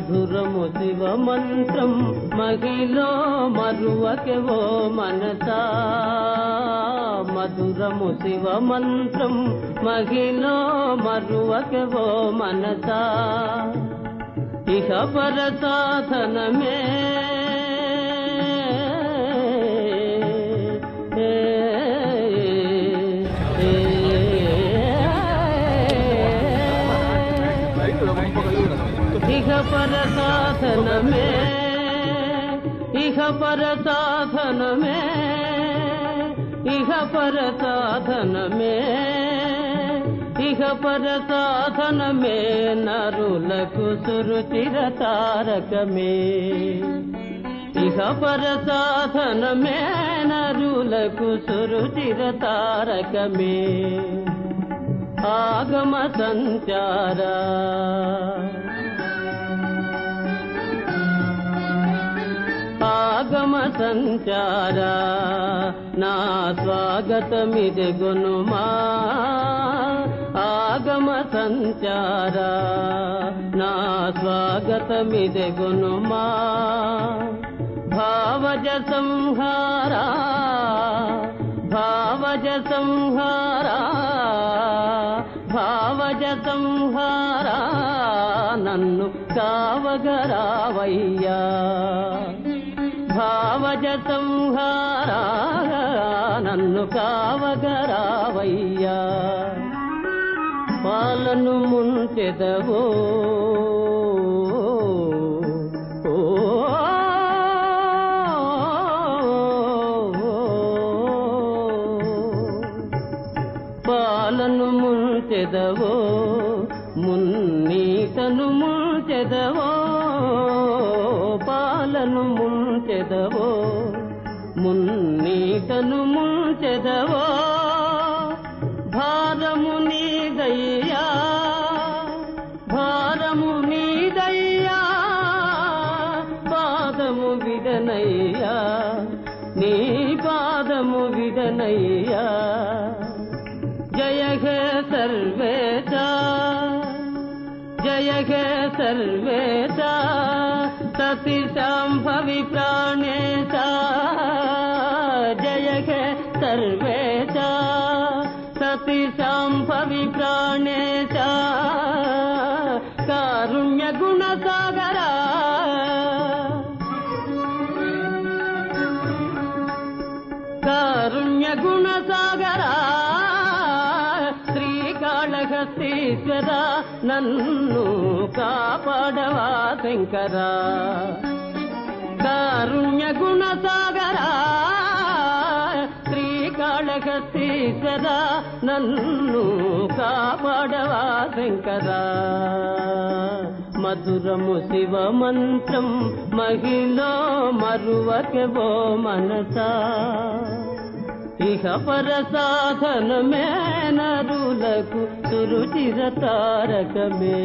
మధురము శివ మంత్రం మహిళ మరువకెవో మనస. మధురము శివ మంత్రం మహిళ మరువకెవో మనస. ఇహ పర సాధనమే ఇహ పర సాధనమే ఇహ పర సాధనమే ఇహ పర సాధనమే ఇహ పర సాధనమే నరులకు సురుచిర తారకమే ఇహ పర సాధనమే నరులకు సురుచిర తారకమే ఆగమ సంచారా సంచారా? నా స్వాగతమిది గునుమా ఆగమ సంచారా? నా స్వాగతమిది గునుమా భావజ సంహారా? భావజ సంహారా? భావజ సంహారా? నన్ను కావగరావయ్యా. భావజ సంహారా నన్ను కావగరావయ్యా. పాలను ముంచెదవో పాలను ముంచెదవో మున్నీతను ముంచెదవో పాలను ముంచెదవో మున్నీతను ముంచెదవో భారము నీదయ్యా భారము నీదయ్యా పాదము విడనయ్యా నీ పాదము విడనయ్యా. జయ హే సర్వేశ జయ హే సర్వేశ. సతి శాంభవి ప్రాణేశ జయ హే సర్వేశ సతి శాంభవి ప్రాణేశ కారుణ్య గుణ సాగరా కారుణ్య గుణ సాగరా శ్రీకాళహస్తీశ్వర నన్ను కాపాడవా శంకర? కారుణ్య గుణ సాగరా శ్రీకాళహస్తీశ్వర నన్ను కాపాడవా శంకర? మధురము శివ మంత్రం మహిళ మరువకెవో మనసా? ఇహ పర సాధనమే నరులకు సురుచిర తారకమే.